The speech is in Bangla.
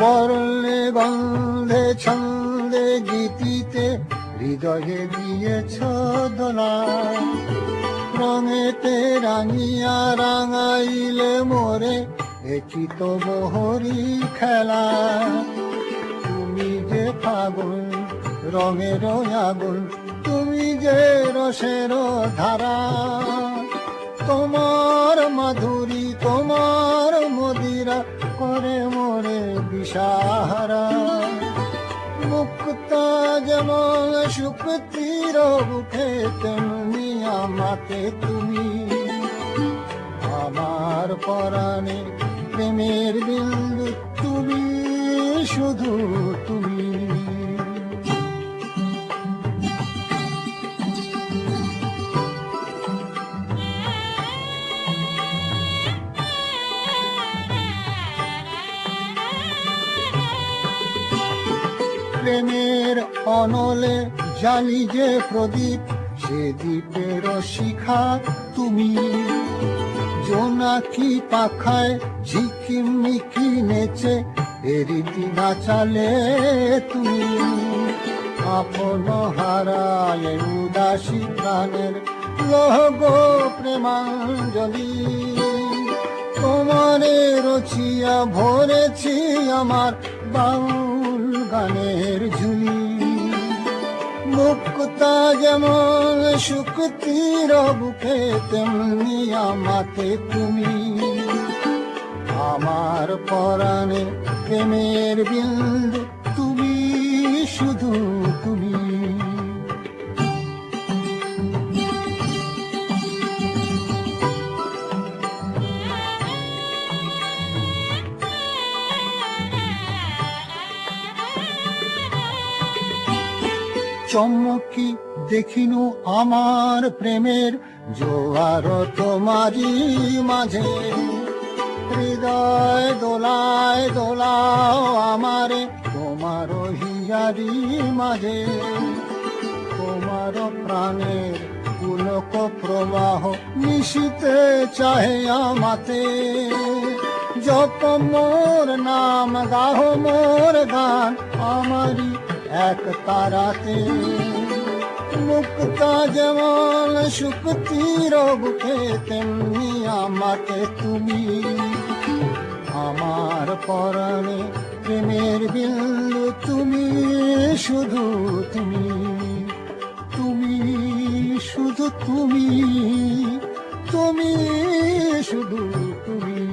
বর্ণে গন্ধে ছন্দে গীতিতে, হৃদয়ে দিয়েছ দোলা। রঙেতে রাঙিয়া রাঙাইলে মোরে একি তো বহরি খেলা। তুমি যে ফাগুন, রঙের আগুন, তুমি যে রসের ধারা। তোমার মাধুরী, তোমার মদিরা করে মোরে বিষাহারা মুক্তা যেমন শুক্তির বুকে তেমনি আমাকে তুমি। আমার পরাণে প্রেমের বিন্দু তুমি, শুধু তুমি। প্রেমের অনলে জালি যে প্রদীপ, সে দ্বীপের শিখা তুমি। জোনাকি পাখায় ঝিকিমিকি নেচে এরিতি নাচালে তুমি। আপন হারায় উদাসী প্রাণের লোহগ প্রেমাঞ্জলি। তোমারে রচিয়া ভরেছি আমার বাউল গানের ঝুলি। মুক্তা যেমন শুক্তির বুকে, তেমনি আমাকে তুমি। আমার পরাণে প্রেমের বিন্দু, তুমি শুধু চমকি দেখিনু আমার প্রেমের জোয়ার তোমারই মাঝে। হৃদয় দোলায় দোলাও আমারে, তোমার হিয়ারি মাঝে। তোমার প্রাণের পুলক প্রবাহ মিশিতে চাহে আমাতে। যত মোর নাম গাহ মোর গান আমারই এক তারাতে মুক্তা যেমন শুক্তির বুকে তেমনি আমাকে তুমি। আমার পরাণে প্রেমের বিন্দু তুমি, শুধু তুমি। তুমি, শুধু তুমি তুমি, শুধু তুমি।